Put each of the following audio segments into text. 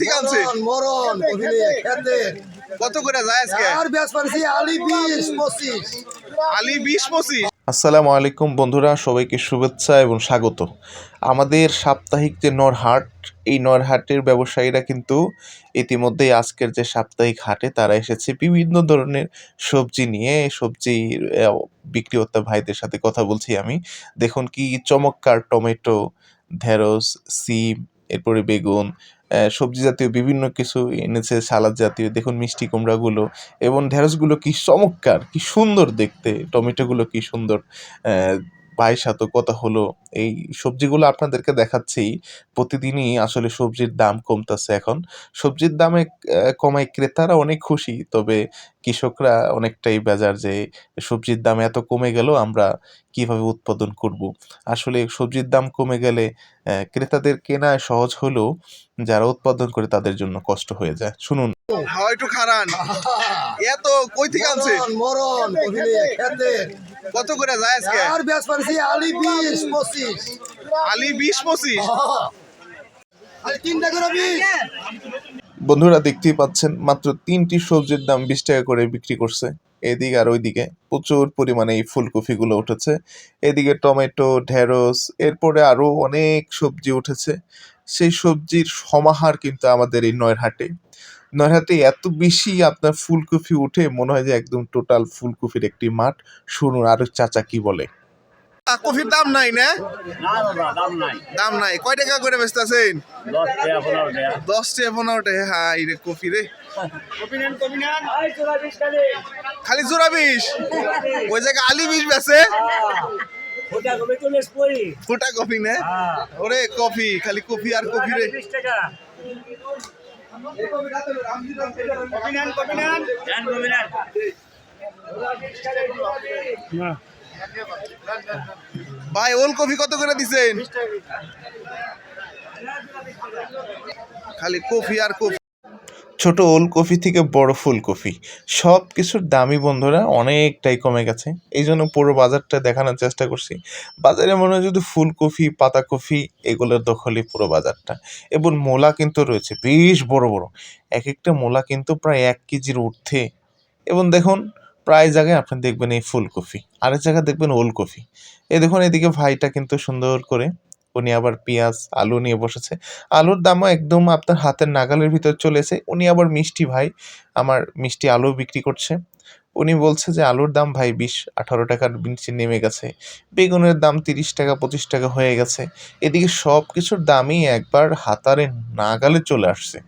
ঠিক আছে? মরণ খেতে কত করে যায় আজকে? আর ব্যাস পারছি আলি বিশ পঁচিশ। আলি বিশ পঁচিশ? আসসালামু আলাইকুম বন্ধুরা সবাইকে শুভেচ্ছা এবং স্বাগত। আমাদের সাপ্তাহিক যে নরহাট এই নরহাটের ব্যবসায়ীরা কিন্তু ইতিমধ্যেই আজকের যে সাপ্তাহিক হাটে তারা এসেছে বিভিন্ন ধরনের সবজি নিয়ে সবজি আহ, বিক্রেতা ভাইদের সাথে কথা বলছি আমি। দেখুন কি চমৎকার টমেটো ঢেঁড়স সিম এরপরে বেগুন সবজি জাতীয় বিভিন্ন কিছু এনেছে, সালাদ জাতীয়, দেখুন মিষ্টি কুমড়াগুলো এবং ঢেঁড়সগুলো কি চমৎকার, কি সুন্দর দেখতে, টমেটোগুলো কি সুন্দর কথা হলো? এই সবজিগুলো আপনাদেরকে দেখাচ্ছি। প্রতিদিনই আসলে সবজির দাম কমতেছে এখন। সবজির দামে কমায় ক্রেতারা অনেক খুশি তবে কৃষকরা অনেকটাই বেজার যে সবজির দাম এত কমে গেল আমরা কীভাবে উৎপাদন করব? আসলে সবজির দাম কমে গেলে ক্রেতাদের কেনা সহজ হলেও যারা উৎপাদন করে তাদের জন্য কষ্ট হয়ে যায়। শুনুন। হাওয়া একটু খারান এত কই থেকে আনছে? মরণ খেতে। কত করে যায় আজকে? আর ব্যাস পারছি আলি বিশ পঁচিশ। আলি বিশ পঁচিশ? আলি তিনটা করে বিশ। বন্ধুরা দেখতেই পাচ্ছেন মাত্র তিনটি সবজির দাম বিশ টাকা করে বিক্রি করছে। এদিকে আর ওইদিকে। প্রচুর পরিমাণে এই ফুলকপিগুলো উঠেছে। এদিকে টমেটো, ঢেঁড়স, এরপরে আরও অনেক সবজি উঠেছে। সেই সবজির সমাহার কিন্তু আমাদের এই নয়হাটে নয়হাটে এত বেশি আপনার ফুলকপি উঠে, মনে হয় যে একদম টোটাল ফুলকপির একটি মাঠ। শুনুন আরও চাচা কি বলে। কফির দাম নাই না? না দাম নাই। দাম নাই। কয় টাকা করে বেচতেছেন দশ টাকা পনেরো টাকা হাই রে কফি রে। খালি। জোড়া বিশ? ওই জায়গায় আলি বিষ বেছে ফুটা কফি না? হ্যাঁ। ওরে কফি খালি কফি আর কফি রে। টাকা। নেন, কপি নেন। ভাই, ওল কফি কত করে দিছেন? খালি কফি আর কফি ছোট ওলকপি থেকে বড় ফুলকপি সব কিছুর দামই বন্ধুরা অনেকটাই কমে গেছে। এই জন্য পুরো বাজারটা দেখানোর চেষ্টা করছি। বাজারে মনে হয় যদি ফুলকপি পাতাকপি এগুলোর দখলে পুরো বাজারটা। এবং মোলা কিন্তু রয়েছে, বেশ বড় বড়। এক একটা মোলা কিন্তু প্রায় এক কেজির ঊর্ধ্বে। এবং দেখুন প্রায় জায়গায় আপনি দেখবেন এই ফুলকপি। আরেক জায়গায় দেখবেন ওলকপি। এই দেখুন, এদিকে ভাইটা কিন্তু সুন্দর করে উনি আবার পেঁয়াজ, আলু নিয়ে বসেছে। আলুর দামও একদম আপনার হাতের নাগালের ভিতর চলেছে উনি আবার মিষ্টি ভাই, আমার মিষ্টি আলু বিক্রি করছে। উনি বলছে যে, আলুর দাম ভাই বিশ, আঠারো টাকার নিচে নেমে গেছে। বেগুনের দাম তিরিশ টাকা, পঁচিশ টাকা হয়ে গেছে। এদিকে সব কিছুর দামই একবার হাতারে নাগালে চলে আসছে।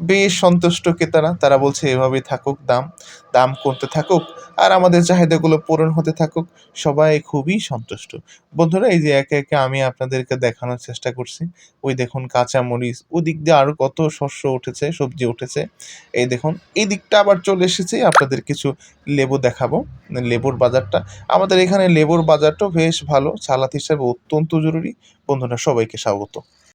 বেশ সন্তুষ্ট ক্রেতারা, তারা বলছে এভাবে থাকুক দাম। দাম কমতে থাকুক আর আমাদের চাহিদাগুলো পূরণ হতে থাকুক। সবাই খুবই সন্তুষ্ট। বন্ধুরা, এই যে একে একে আমি আপনাদেরকে দেখানোর চেষ্টা করছি। ওই দেখুন কাঁচা মরিচ, ওদিক দিয়ে আরও কত শস্য উঠেছে, সবজি উঠেছে। এই দেখুন এই দিকটা আবার চলে এসেছে। আপনাদের কিছু লেবু দেখাবো, লেবুর বাজারটা। আমাদের এখানে লেবুর বাজারটাও বেশ ভালো, সালাদ হিসাবে অত্যন্ত জরুরি। বন্ধুরা, সবাইকে স্বাগত।